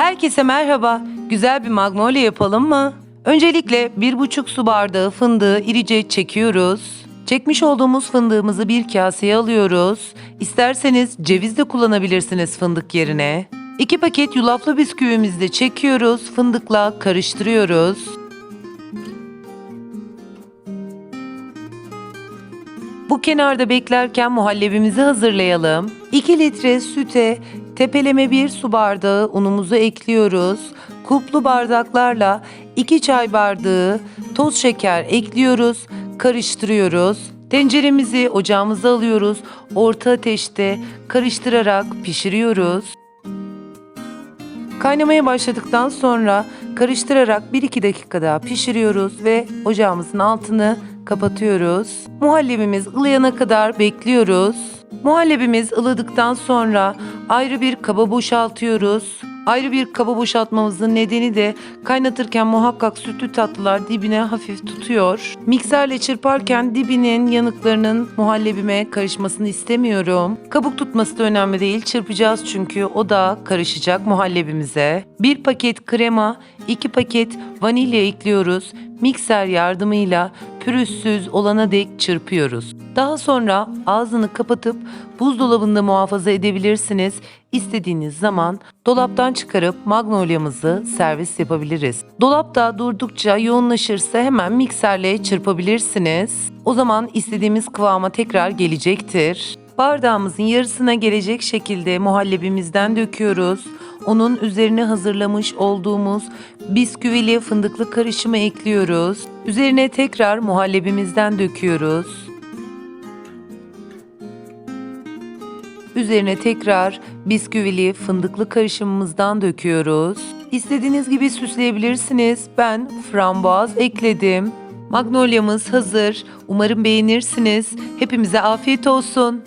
Herkese merhaba. Güzel bir magnolia yapalım mı? Öncelikle bir buçuk su bardağı fındığı irice çekiyoruz. Çekmiş olduğumuz fındığımızı bir kaseye alıyoruz. İsterseniz ceviz de kullanabilirsiniz fındık yerine. 2 paket yulaflı bisküvimizi de çekiyoruz. Fındıkla karıştırıyoruz. Bu kenarda beklerken muhallebimizi hazırlayalım. 2 litre süte tepeleme bir su bardağı unumuzu ekliyoruz. Kuplu bardaklarla 2 çay bardağı toz şeker ekliyoruz. Karıştırıyoruz. Tenceremizi ocağımıza alıyoruz. Orta ateşte karıştırarak pişiriyoruz. Kaynamaya başladıktan sonra karıştırarak 1-2 dakika daha pişiriyoruz ve ocağımızın altını kapatıyoruz. Muhallebimiz ılıyana kadar bekliyoruz. Muhallebimiz ılıdıktan sonra ayrı bir kaba boşaltıyoruz. Ayrı bir kaba boşaltmamızın nedeni de kaynatırken muhakkak sütlü tatlılar dibine hafif tutuyor. Mikserle çırparken dibinin yanıklarının muhallebime karışmasını istemiyorum. Kabuk tutması da önemli değil. Çırpacağız çünkü o da karışacak muhallebimize. Bir paket krema, iki paket vanilya ekliyoruz. Mikser yardımıyla pürüzsüz olana dek çırpıyoruz. Daha sonra ağzını kapatıp buzdolabında muhafaza edebilirsiniz. İstediğiniz zaman dolaptan çıkarıp magnolia'mızı servis yapabiliriz. Dolapta durdukça yoğunlaşırsa hemen mikserle çırpabilirsiniz. O zaman istediğimiz kıvama tekrar gelecektir. Bardağımızın yarısına gelecek şekilde muhallebimizden döküyoruz. Onun üzerine hazırlamış olduğumuz bisküvili fındıklı karışımı ekliyoruz. Üzerine tekrar muhallebimizden döküyoruz. Üzerine tekrar bisküvili fındıklı karışımımızdan döküyoruz. İstediğiniz gibi süsleyebilirsiniz. Ben frambuaz ekledim. Magnolia'mız hazır. Umarım beğenirsiniz. Hepimize afiyet olsun.